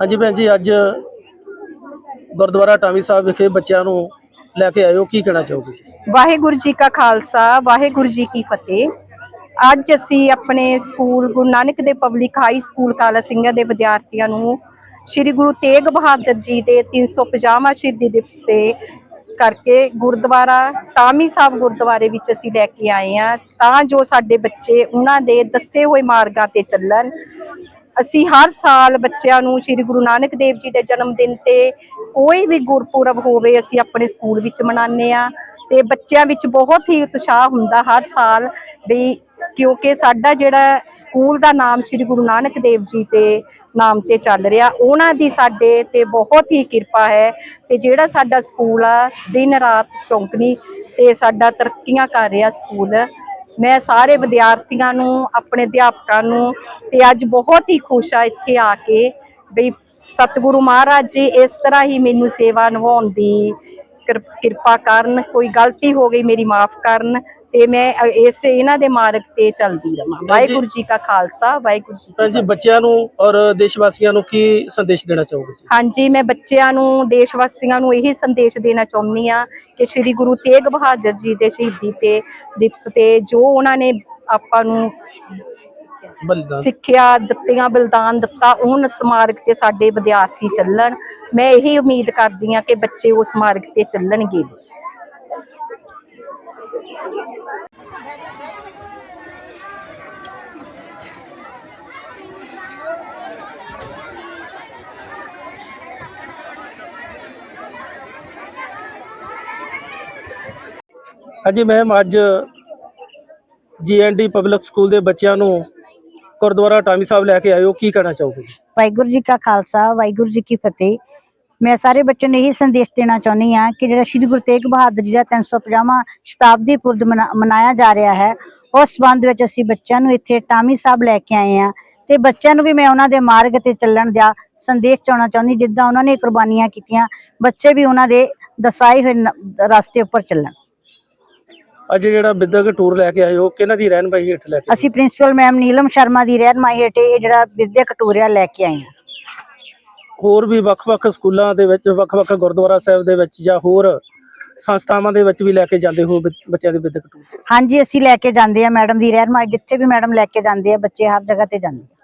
ਹਾਂਜੀ ਭੈਣ ਜੀ, ਅੱਜ ਗੁਰਦੁਆਰਾ ਟਾਮੀ ਸਾਹਿਬ ਵਿਖੇ ਬੱਚਿਆਂ ਨੂੰ ਲੈ ਕੇ ਆਇਓ, ਕੀ ਕਹਿਣਾ ਚਾਹੋਗੇ? ਵਾਹਿਗੁਰੂ ਜੀ ਕਾ ਖਾਲਸਾ, ਵਾਹਿਗੁਰੂ ਜੀ ਕੀ ਫਤਿਹ। ਅੱਜ ਅਸੀਂ ਆਪਣੇ ਸਕੂਲ, ਗੁਰੂ ਨਾਨਕ ਦੇ ਪਬਲਿਕ ਹਾਈ ਸਕੂਲ, ਕਾਲਾ ਸਿੰਘਾਂ ਦੇ ਵਿਦਿਆਰਥੀਆਂ ਨੂੰ ਸ੍ਰੀ ਗੁਰੂ ਤੇਗ ਬਹਾਦਰ ਜੀ ਦੇ 350ਵਾਂ ਸ਼ਹੀਦੀ ਦਿਵਸ ਤੇ ਕਰਕੇ ਗੁਰਦੁਆਰਾ ਟਾਮੀ ਸਾਹਿਬ ਗੁਰਦੁਆਰੇ ਵਿੱਚ ਅਸੀਂ ਲੈ ਕੇ ਆਏ ਆ ਤਾਂ ਜੋ ਸਾਡੇ ਬੱਚੇ ਉਹਨਾਂ ਦੇ ਦੱਸੇ ਹੋਏ ਮਾਰਗਾਂ ਤੇ ਚੱਲਣ ਅਸੀਂ ਹਰ ਸਾਲ ਬੱਚਿਆਂ ਨੂੰ ਸ੍ਰੀ ਗੁਰੂ ਨਾਨਕ ਦੇਵ ਜੀ ਦੇ ਜਨਮ ਦਿਨ ਤੇ ਕੋਈ ਵੀ ਗੁਰਪੁਰਬ ਹੋਵੇ ਅਸੀਂ ਆਪਣੇ ਸਕੂਲ ਵਿੱਚ ਮਨਾਉਂਦੇ ਆ ਤੇ ਬੱਚਿਆਂ ਵਿੱਚ ਬਹੁਤ ਹੀ ਉਤਸ਼ਾਹ ਹੁੰਦਾ ਹਰ ਸਾਲ ਵੀ ਕਿਉਂਕਿ ਸਾਡਾ ਜਿਹੜਾ ਸਕੂਲ ਦਾ ਨਾਮ ਸ੍ਰੀ ਗੁਰੂ ਨਾਨਕ ਦੇਵ ਜੀ ਦੇ ਨਾਮ ਤੇ ਚੱਲ ਰਿਹਾ, ਉਹਨਾਂ ਦੀ ਸਾਡੇ ਤੇ ਬਹੁਤ ਹੀ ਕਿਰਪਾ ਹੈ ਤੇ ਜਿਹੜਾ ਸਾਡਾ ਸਕੂਲ ਆ, ਦਿਨ ਰਾਤ ਚੌਂਕਣੀ ਤੇ ਸਾਡਾ ਤਰੱਕੀਆਂ ਕਰ ਰਿਹਾ ਸਕੂਲ। ਮੈਂ ਸਾਰੇ ਵਿਦਿਆਰਥੀਆਂ ਨੂੰ, ਆਪਣੇ ਅਧਿਆਪਕਾਂ ਨੂੰ ਤੇ ਅੱਜ ਬਹੁਤ ਹੀ ਖੁਸ਼ ਆ ਇੱਥੇ ਆ ਕੇ ਵੀ ਸਤਿਗੁਰੂ ਮਹਾਰਾਜ ਜੀ ਇਸ ਤਰ੍ਹਾਂ ਹੀ ਮੈਨੂੰ ਸੇਵਾ ਨਿਭਾਉਣ ਦੀ ਕਿਰ- ਕਿਰਪਾ ਕਰਨ, ਕੋਈ ਗਲਤੀ ਹੋ ਗਈ ਮੇਰੀ ਮਾਫ ਕਰਨ ਤੇ ਮੈਂ ਇਸ ਇਹਨਾਂ ਦੇ ਮਾਰਗ ਤੇ ਚੱਲਦੀ ਰਵਾਂ। ਵਾਹਿਗੁਰੂ ਜੀ ਕਾ ਖਾਲਸਾ ਵਾਹਿਗੁਰੂ ਜੀ ਕੀ ਭੈਣ ਜੀ ਬੱਚਿਆਂ ਨੂੰ ਔਰ ਦੇਸ਼ ਵਾਸੀਆਂ ਨੂੰ ਕੀ ਸੰਦੇਸ਼ ਦੇਣਾ ਚਾਹੋਗੇ ਜੀ? ਹਾਂਜੀ ਮੈਂ ਬੱਚਿਆਂ ਨੂੰ ਦੇਸ਼ ਵਾਸੀਆਂ ਨੂੰ ਇਹੀ ਸੰਦੇਸ਼ ਦੇਣਾ ਚਾਹੁੰਦੀ ਆ ਕਿ ਸ੍ਰੀ ਗੁਰੂ ਤੇਗ ਬਹਾਦਰ ਜੀ ਦੇ ਸ਼ਹੀਦੀ ਤੇ ਦਿਵਸ ਤੇ ਜੋ ਉਹਨਾਂ ਨੇ ਆਪਾਂ ਨੂੰ ਬਲੀਦਾਨ। ਸਿੱਖਿਆ ਦਿੱਤੀਆਂ ਬਲਿਦਾਨ ਦਿੱਤਾ ਉਹਨਾਂ ਸਮਾਰਕ ਤੇ ਸਾਡੇ ਵਿਦਿਆਰਥੀ ਚੱਲਣ। ਮੈਂ ਇਹੀ ਉਮੀਦ ਕਰਦੀ ਆ ਕਿ ਬੱਚੇ ਉਸ ਮਾਰਗ ਤੇ ਚੱਲਣਗੇ ਹਾਂਜੀ ਮੈਮ ਅੱਜ ਜੀਐਨਡੀ ਪਬਲਿਕ ਸਕੂਲ ਦੇ ਬੱਚਿਆਂ ਨੂੰ ਗੁਰਦੁਆਰਾ ਟਾਮੀ ਸਾਹਿਬ ਲੈ ਕੇ ਆਇਓ, ਕੀ ਕਹਿਣਾ ਚਾਹੋਗੇ? ਵਾਹਿਗੁਰੂ ਜੀ ਕਾ ਖਾਲਸਾ, ਵਾਹਿਗੁਰੂ ਜੀ ਕੀ ਫਤਿਹ। ਮੈਂ ਸਾਰੇ ਬੱਚਿਆਂ ਨੂੰ ਇਹੀ ਸੰਦੇਸ਼ ਦੇਣਾ ਚਾਹੁੰਦੀ ਹਾਂ ਕਿ ਜਿਹੜਾ ਸ਼੍ਰੀ ਗੁਰੂ ਤੇਗ ਬਹਾਦਰ ਜੀ ਦਾ 350ਵਾਂ ਸ਼ਤਾਬਦੀ ਪੁਰਬ ਮਨਾਇਆ ਜਾ ਰਿਹਾ ਹੈ, ਉਸ ਸੰਬੰਧ ਵਿੱਚ ਅਸੀਂ ਬੱਚਿਆਂ ਨੂੰ ਇੱਥੇ ਟਾਮੀ ਸਾਹਿਬ ਲੈ ਕੇ ਆਏ ਆ ਤੇ ਬੱਚਿਆਂ ਨੂੰ ਵੀ ਮੈਂ ਉਹਨਾਂ ਦੇ ਮਾਰਗ ਤੇ ਚੱਲਣ ਦਾ ਸੰਦੇਸ਼ ਚਾਉਣਾ ਚਾਹੁੰਦੀ, ਜਿੱਦਾਂ ਉਹਨਾਂ ਨੇ ਕੁਰਬਾਨੀਆਂ ਕੀਤੀਆਂ, ਬੱਚੇ ਵੀ ਉਹਨਾਂ ਦੇ ਦਸਾਏ ਹੋਏ ਰਸਤੇ ਉੱਪਰ ਚੱਲਣ। ਅੱਜ ਜਿਹੜਾ ਵਿਦਿਅਕ ਟੂਰ ਲੈ ਕੇ ਆਇਓ ਕਿਹਨਾਂ ਦੀ ਰਹਿਨਮਾਈ ਹੇਠ ਲੈ ਕੇ ਆਏ? ਅਸੀਂ ਪ੍ਰਿੰਸੀਪਲ ਮੈਮ ਨੀਲਮ ਸ਼ਰਮਾ ਦੀ ਰਹਿਨਮਾਈ ਹੇਠ ਇਹ ਜਿਹੜਾ ਵਿਦਿਅਕ ਟੂਰਿਆ ਲੈ ਕੇ ਆਏ ਹਾਂ ਹੋਰ ਵੀ ਵੱਖ-ਵੱਖ ਸਕੂਲਾਂ ਦੇ ਵਿੱਚ ਵੱਖ-ਵੱਖ ਗੁਰਦੁਆਰਾ ਸਾਹਿਬ ਦੇ ਵਿੱਚ ਜਾਂ ਹੋਰ ਸੰਸਥਾਵਾਂ ਦੇ ਵਿੱਚ ਵੀ ਲੈ ਕੇ ਜਾਂਦੇ ਹੋ ਬੱਚ- ਬੱਚਿਆਂ ਦੇ ਵਿਦਿਅਕ ਟੂਰ ਹਾਂਜੀ ਅਸੀਂ ਲੈ ਕੇ ਜਾਂਦੇ ਆ ਮੈਡਮ ਦੀ ਰਹਿਨਮਾਈ ਜਿੱਥੇ ਵੀ ਮੈਡਮ ਲੈ ਕੇ ਜਾਂਦੇ ਆ ਬੱਚੇ ਹਰ ਜਗ੍ਹਾ ਤੇ ਜਾਂਦੇ ਆ।